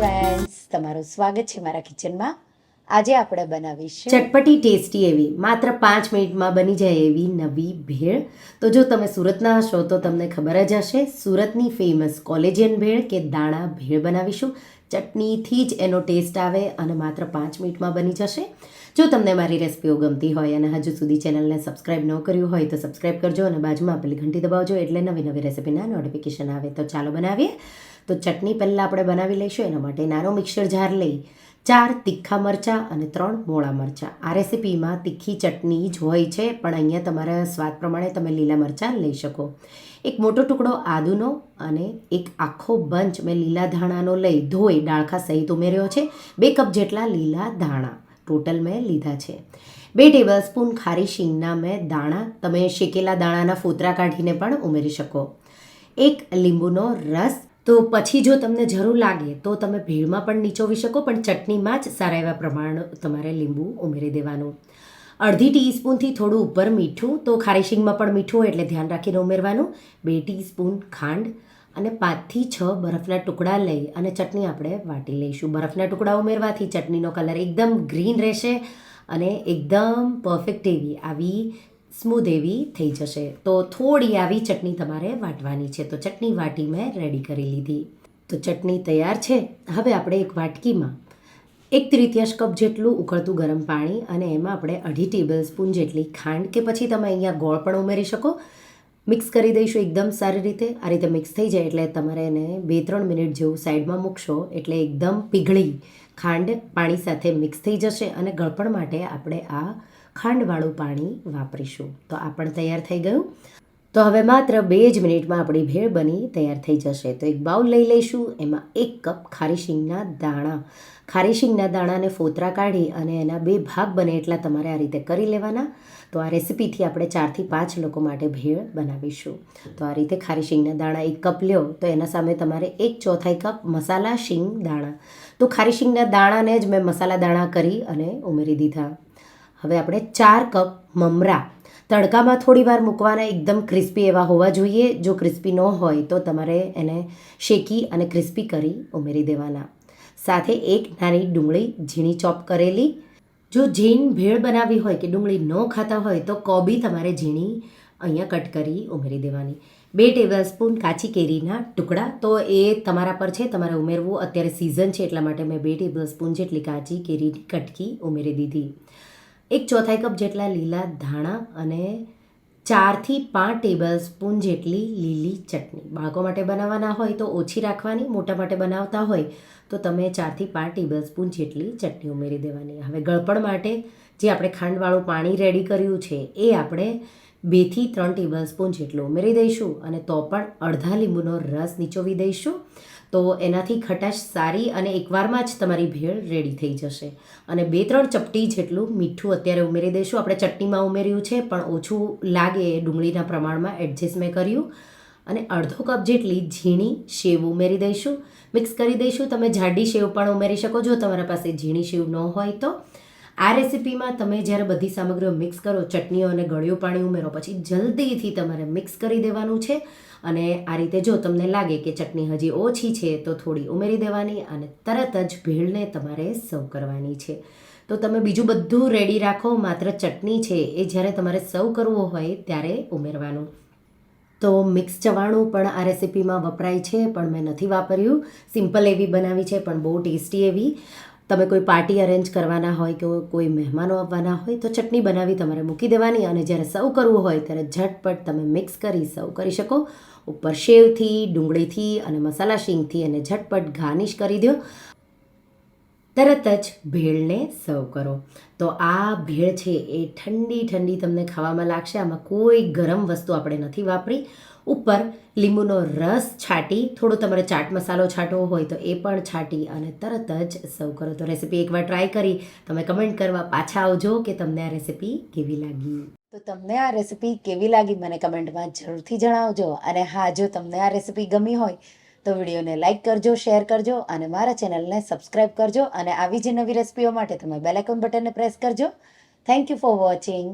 Friends તમારું સ્વાગત છે મારા કિચનમાં આજે આપણે બનાવીશું ચટપટી ટેસ્ટી એવી, માત્ર પાંચ મિનિટમાં બની જાય એવી નવી ભેળ. તો જો તમે સુરતના હશો તો તમને ખબર જ હશે, સુરતની ફેમસ કોલેજિયન ભેળ કે દાણા ભેળ બનાવીશું. ચટણીથી જ એનો ટેસ્ટ આવે અને માત્ર પાંચ મિનિટમાં બની જશે. જો તમને મારી રેસિપીઓ ગમતી હોય અને હજુ સુધી ચેનલને સબસ્ક્રાઇબ ન કર્યું હોય તો સબસ્ક્રાઇબ કરજો અને બાજુમાં આપેલી ઘંટી દબાવજો એટલે નવી નવી રેસિપીના નોટિફિકેશન આવે. તો ચાલો બનાવીએ. તો ચટણી પહેલાં આપણે બનાવી લઈશું, એના માટે નાનો મિક્સર જાર લઈ, ચાર તીખા મરચાં અને ત્રણ મોળા મરચાં. આ રેસિપીમાં તીખી ચટણી જ હોય છે, પણ અહીંયા તમારા સ્વાદ પ્રમાણે તમે લીલા મરચાં લઈ શકો. એક મોટો ટુકડો આદુનો અને એક આખો બંચ મેં લીલા ધાણાનો લઈ ધોઈ ડાળખા સહિત ઉમેર્યો છે, બે કપ જેટલા લીલા ધાણા ટોટલ મેં લીધા છે. બે ટેબલ સ્પૂન ખારી શીંગના મેં દાણા તમે શેકેલા દાણાના ફોતરા કાઢીને પણ ઉમેરી શકો. એક લીંબુનો રસ તો પછી જો તમને જરૂર લાગે તો તમે ભેળમાં પણ નીચોવી શકો, પણ ચટણીમાં જ સારા એવા પ્રમાણ તમારે લીંબુ ઉમેરી દેવાનું. અડધી ટીસ્પૂનથી થોડું ઉપર મીઠું, તો ખારીશિંગમાં પણ મીઠું હોય એટલે ધ્યાન રાખીને ઉમેરવાનું. બે ટીસ્પૂન ખાંડ અને પાંચથી છ બરફના ટુકડા લઈ અને ચટણી આપણે વાટી લઈશું. બરફના ટુકડા ઉમેરવાથી ચટણીનો કલર એકદમ ગ્રીન રહેશે અને એકદમ પરફેક્ટ એવી આવી સ્મૂધ એવી થઈ જશે. તો થોડી આવી ચટણી તમારે વાટવાની છે. તો ચટણી વાટી મેં રેડી કરી લીધી. તો ચટણી તૈયાર છે. હવે આપણે એક વાટકીમાં એક તૃતીયાંશ કપ જેટલું ઉકળતું ગરમ પાણી અને એમાં આપણે અઢી ટેબલ સ્પૂન જેટલી ખાંડ કે પછી તમે અહીંયા ગોળ પણ ઉમેરી શકો. મિક્સ કરી દઈશું એકદમ સારી રીતે. આ રીતે મિક્સ થઈ જાય એટલે તમારે એને બે ત્રણ મિનિટ જેવું સાઈડમાં મૂકશો એટલે એકદમ પીગળી ખાંડ પાણી સાથે મિક્સ થઈ જશે અને ગળપણ માટે આપણે આ ખાંડવાળું પાણી વાપરીશું. તો આ પણ તૈયાર થઈ ગયું. તો હવે માત્ર બે જ મિનિટમાં આપણી ભેળ બની તૈયાર થઈ જશે. તો એક બાઉલ લઈ લઈશું. એમાં એક કપ ખારી શીંગના દાણા. ખારી શીંગના દાણાને ફોતરા કાઢી અને એના બે ભાગ બને એટલા તમારે આ રીતે કરી લેવાના. તો આ રેસિપીથી આપણે ચારથી પાંચ લોકો માટે ભેળ બનાવીશું. તો આ રીતે ખારી શીંગના દાણા એક કપ લ્યો. તો એના સામે તમારે એક ચોથાઈ કપ મસાલા શીંગ દાણા. તો ખારી શીંગના દાણાને જ મેં મસાલા દાણા કરી અને ઉમેરી દીધા. હવે આપણે ચાર કપ મમરા. તડકામાં થોડી વાર મૂકવાના એકદમ ક્રિસ્પી એવા હોવા જોઈએ. જો ક્રિસ્પી ન હોય તો તમારે એને શેકી અને ક્રિસ્પી કરી ઉમેરી દેવાના. સાથે એક નાની ડુંગળી ઝીણી ચોપ કરેલી. જો ઝીણ ભેળ બનાવી હોય કે ડુંગળી ન ખાતા હોય તો કોબી તમારે ઝીણી અહીંયા કટ કરી ઉમેરી દેવાની. બે ટેબલ સ્પૂન કાચી કેરીના ટુકડા. તો એ તમારા પર છે, તમારે ઉમેરવું. અત્યારે સિઝન છે, એટલા માટે મેં બે ટેબલ સ્પૂન જેટલી કાચી કેરીની કટકી ઉમેરી દીધી. એક ચોથાઈ કપ જેટલા લીલા ધાણા અને ચારથી પાંચ ટેબલ સ્પૂન જેટલી લીલી ચટણી. બાળકો માટે બનાવવાના હોય તો ઓછી રાખવાની, મોટા માટે બનાવતા હોય તો તમે ચારથી પાંચ ટેબલ સ્પૂન જેટલી ચટણી ઉમેરી દેવાની. હવે ગળપણ માટે જે આપણે ખાંડવાળું પાણી રેડી કર્યું છે, એ આપણે બેથી ત્રણ ટેબલ સ્પૂન જેટલું ઉમેરી દઈશું અને તો પણ અડધા લીંબુનો રસ નીચોવી દઈશું. તો એનાથી ખટાશ સારી અને એકવારમાં જ તમારી ભેળ રેડી થઈ જશે. અને બે ત્રણ ચપટી જેટલું મીઠું અત્યારે ઉમેરી દઈશું. આપણે ચટણીમાં ઉમેર્યું છે, પણ ઓછું લાગે એ ડુંગળીના પ્રમાણમાં એડજસ્ટ મેં કર્યું. અને અડધો કપ જેટલી ઝીણી સેવ ઉમેરી દઈશું. મિક્સ કરી દઈશું. તમે જાડી સેવ પણ ઉમેરી શકો જો તમારા પાસે ઝીણી સેવ ન હોય તો. આ રેસિપીમાં તમે જ્યારે બધી સામગ્રીઓ મિક્સ કરો, ચટણીઓ અને ગળ્યું પાણી ઉમેરો, પછી જલ્દીથી તમારે મિક્સ કરી દેવાનું છે. અને આ રીતે જો તમને લાગે કે ચટણી હજી ઓછી છે, તો થોડી ઉમેરી દેવાની અને તરત જ ભેળને તમારે સર્વ કરવાની છે. તો તમે બીજું બધું રેડી રાખો, માત્ર ચટણી છે, એ જ્યારે તમારે સર્વ કરવું હોય ત્યારે ઉમેરવાનું. તો મિક્સ ચવાણું પણ આ રેસિપીમાં વપરાય છે, પણ મેં નથી વાપર્યું. સિમ્પલ એવી બનાવી છે, પણ બહુ ટેસ્ટી એવી. તમે કોઈ પાર્ટી અરેન્જ કરવાના હોય કે કોઈ મહેમાનો આવવાના હોય, તો ચટણી બનાવી તમારે મૂકી દેવાની અને જ્યારે સર્વ કરવું હોય ત્યારે ઝટપટ તમે મિક્સ કરી સર્વ કરી શકો. ઉપર શેવથી, ડુંગળીથી અને મસાલા શીંગથી અને ઝટપટ ગાર્નિશ કરી દો. તરત જ ભેળને સર્વ કરો. તો આ ભેળ છે એ ઠંડી ઠંડી તમને ખાવામાં લાગશે. આમાં કોઈ ગરમ વસ્તુ આપણે નથી વાપરી. ઉપર લીંબુનો રસ છાંટી, થોડો તમારે ચાટ મસાલો છાંટવો હોય તો એ પણ છાંટી અને તરત જ સર્વ કરો. તો રેસીપી એકવાર ટ્રાય કરી, તમે કમેન્ટ કરવા પાછા આવજો કે તમને આ રેસીપી કેવી લાગી. તો તમને આ રેસિપી કેવી લાગી મને કમેન્ટમાં જરૂરથી જણાવજો અને હા, જો તમને આ રેસિપી ગમી હોય તો વિડીયોને લાઇક કરજો શેર કરજો અને મારા ચેનલને સબસ્ક્રાઇબ કરજો અને આવી જ નવી રેસિપીઓ માટે તમે બેલ આઇકોન બટનને પ્રેસ કરજો. Thank you for watching